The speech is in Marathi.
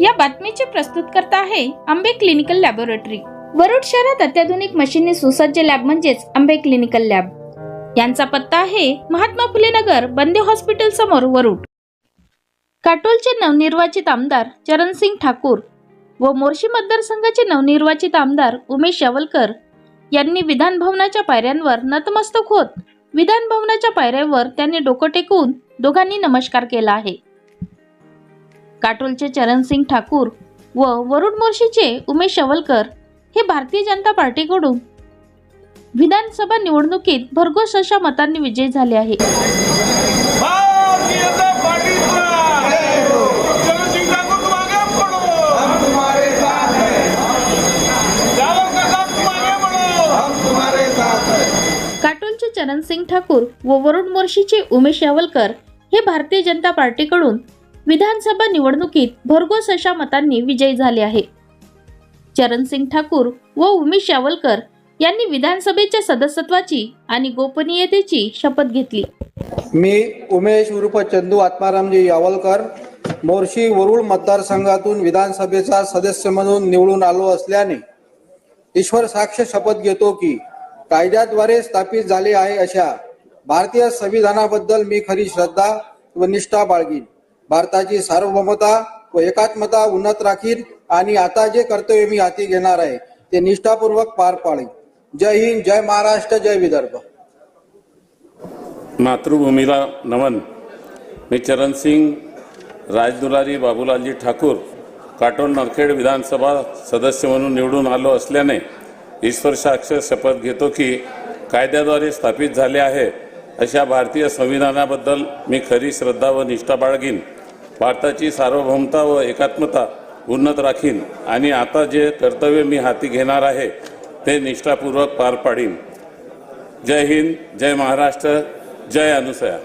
या बातमीचे प्रस्तुतकर्ता आहे आंबे क्लिनिकल लॅबोरेटरी. वरुड शहरात अत्याधुनिक मशीनने सुसज्ज लॅब म्हणजेच आंबे क्लिनिकल लॅब. यांचा पत्ता आहे महात्मा फुले नगर बंदे हॉस्पिटल समोर वरुड. काटोलचे नवनिर्वाचित आमदार चरणसिंग ठाकूर व मोर्शी मतदारसंघाचे नवनिर्वाचित आमदार उमेश यावलकर यांनी विधानभवनाच्या पायऱ्यांवर नतमस्तक होत विधानभवनाच्या पायऱ्यावर त्यांनी डोकं टेकवून दोघांनी नमस्कार केला आहे. काटोलचे चरणसिंग ठाकूर व वरुड मोर्शीचे उमेश यावलकर हे भारतीय जनता पार्टीकडून विधानसभा निवडणुकीत भरघोस अशा मतांनी विजयी झाले आहे चरणसिंग ठाकुर हैं. हैं. व वरुड मोर्शीचे उमेश यावलकर हे भारतीय जनता पार्टीकडून विधानसभा निवडणुकीत भरघोस अशा मतांनी विजयी झाले आहे. चरणसिंग ठाकूर व उमेश यावलकर यांनी विधानसभेच्या सदस्यत्वाची आणि गोपनीयतेची शपथ घेतली. मी उमेश उर्फ चंदू आत्मारामजी यावलकर मोर्शी वरुळ मतदारसंघातून विधानसभेचा सदस्य म्हणून निवडून आलो असल्याने ईश्वर साक्ष शपथ घेतो की कायद्याद्वारे स्थापित झाले आहे अशा भारतीय संविधानाबद्दल मी खरी श्रद्धा व निष्ठा बाळगीन. भारताची सार्वभौमता व एकात्मता उन्नत राखीन आणि आता जे कर्तव्य मी हाती घेणार आहे ते निष्ठापूर्वक पार पाडेन. जय हिंद जय महाराष्ट्र जय विदर्भ. मातृभूमीला नमन. मी चरणसिंग राजदुलारी बाबूलालजी ठाकूर काटोल नरखेड विधानसभा सदस्य म्हणून निवडून आलो असल्याने ईश्वर साक्ष शपथ घेतो की कायद्याद्वारे स्थापित झाले आहे अशा भारतीय संविधानाबद्दल मी खरी श्रद्धा व निष्ठा बाळगीन. भारताची सार्वभौमता व एकात्मता उन्नत राखीन आणि आता जे कर्तव्य मी हाती घेणार आहे ते निष्ठापूर्वक पार पाडीन. जय हिंद जय महाराष्ट्र जय अनुसया.